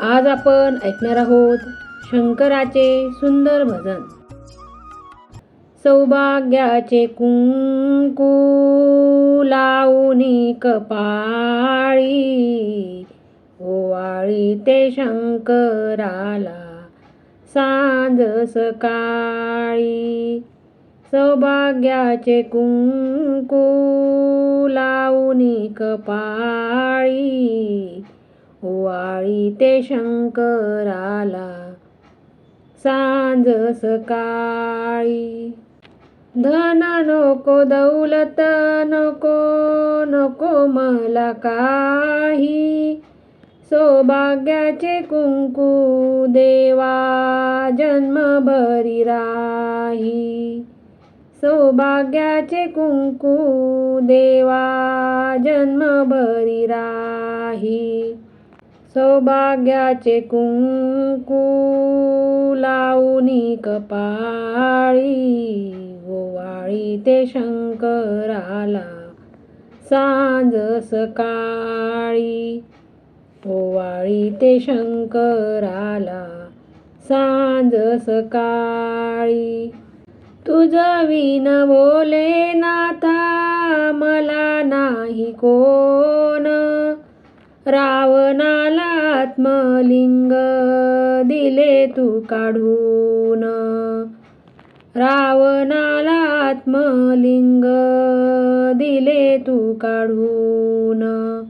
आज आपण ऐकणार आहोत शंकराचे सुंदर भजन. सौभाग्याचे कुंकू लावणी कपाळी ओवाळी ते शंकराला सांज सकाळी. सौभाग्याचे कुंकू लावणी कपाळी वाळी ते शंकराला सांज सकाळी. धन नको दौलत नको नको मला काही. सौभाग्याचे कुंकू देवा जन्मभरी राही. सौभाग्याचे कुंकू देवा जन्मभरी राही. सौभाग्याचे कुंकू लावणी कपाळी ओवाळी ते शंकराला सांज सकाळी. ओवाळी ते शंकराला सांज सकाळी. तुझ विन नाता मला नाही कोण रावणाला आत्मलिंग दिले तू काढून. रावणाला आत्मलिंग दिले तू काढून.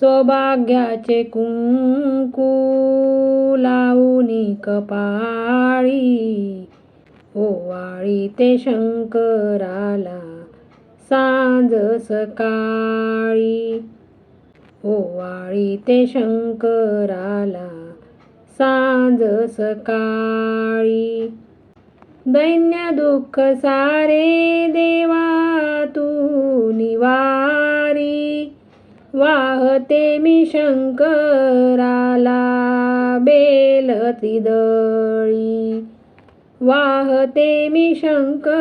सौभाग्याचे कुंकू लावून कपाळी ओवाळी ते शंकराला सांज सकाळी. ओवाळी ते शंकराला सांज सकाळी. दैन्य दुःख सारे देवा तू निवारी. वाहते मी शंकराला बेल त्रिदळी. वाहते मी शंकराला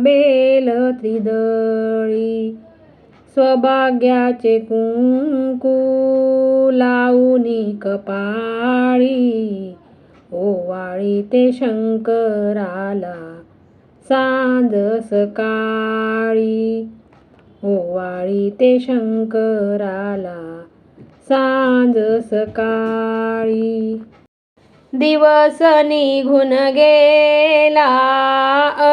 बेल त्रिदळी. स्वभाग्याचे कुंकू लावणी कपाळी ओवाळी ते शंकराला सांज सकाळी. ओवाळी ते शंकराला सांज सकाळी. दिवस निघून गेला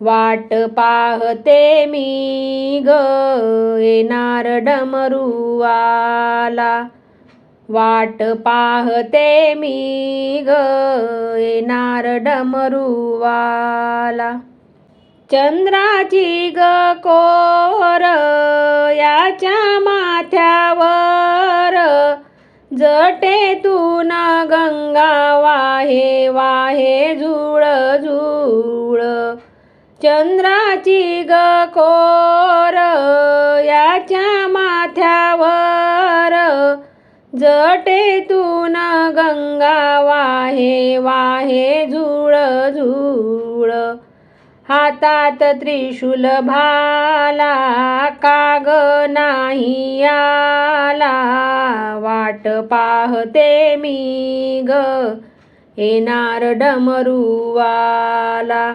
वाट पाहते मी ग येणार डमरुवाला वाट पाहते मी ग येणार डमरुवाला चंद्राची ग कोर याच्या माथ्यावर. जटेतून गंगा वाहे वाहे झुळ झुळ चंद्राची ग कोर याच्या माथ्यावर. जटेतून गंगा वाहे वाहे झुळ झुळ हातात त्रिशूल भाला काग नाही आला. वाट पाहते मी ग येणार डमरुवाला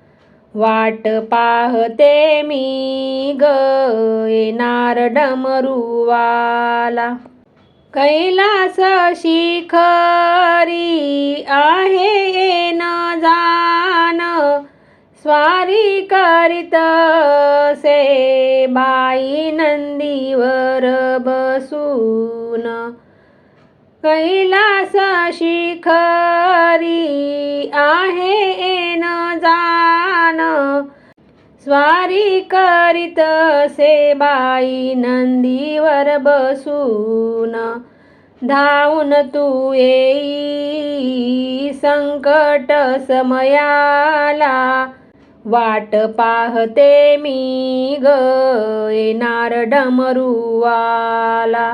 वाट पाहते मी ग येणार डमरुवाला कैलास शिखरी आहे येन जान. स्वारी करीत से बाई नंदीवर बसून. कैलास शिखरी आहे एन जान. स्वारी करीत से बाई नंदीवर बसून. धावून तू येई संकट समयाला. वाट पाहते मी ग येणार डमरुवाला.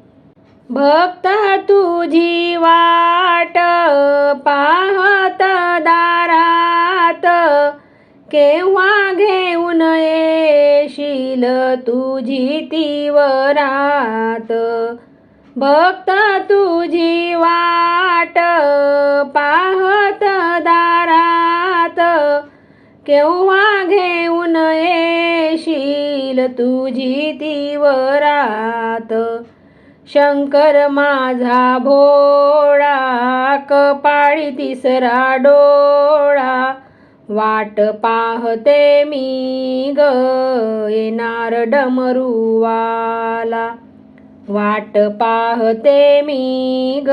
भक्त तुझी वाट पाहत दारात. केव्हा घेऊन येशील तुझी तीवरात भक्त तुझी वाट पाहत दारात. केव्हा घेऊन येशील तुझी तीवरात शंकर माझा भोळा कपाळी तिसरा डोळा. वाट पाहते मी ग येणार डमरुवाला. वाट पाहते मी ग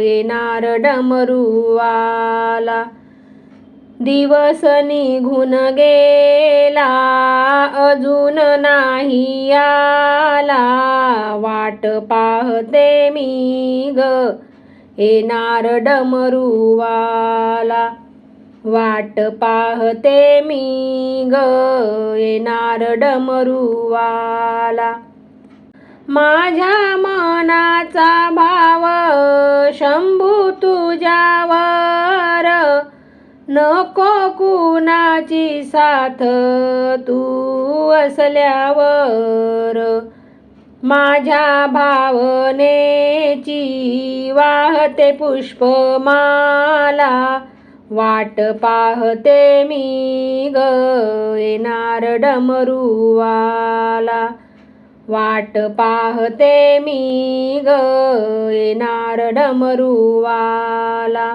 येणार डमरुवाला. दिवस निघून गेला अजून नाही आला. वाट पाहते मी ग येणार डमरूवाला. वाट पाहते मी ग येणार डमरूवाला. माझ्या मनाचा भा कुणाची साथ तू असल्यावर माझ्या भावनेची वाहते पुष्पमाला वाट पाहते मी ग येणार डमरुवाला. वाट पाहते मी ग येणार डमरुवाला.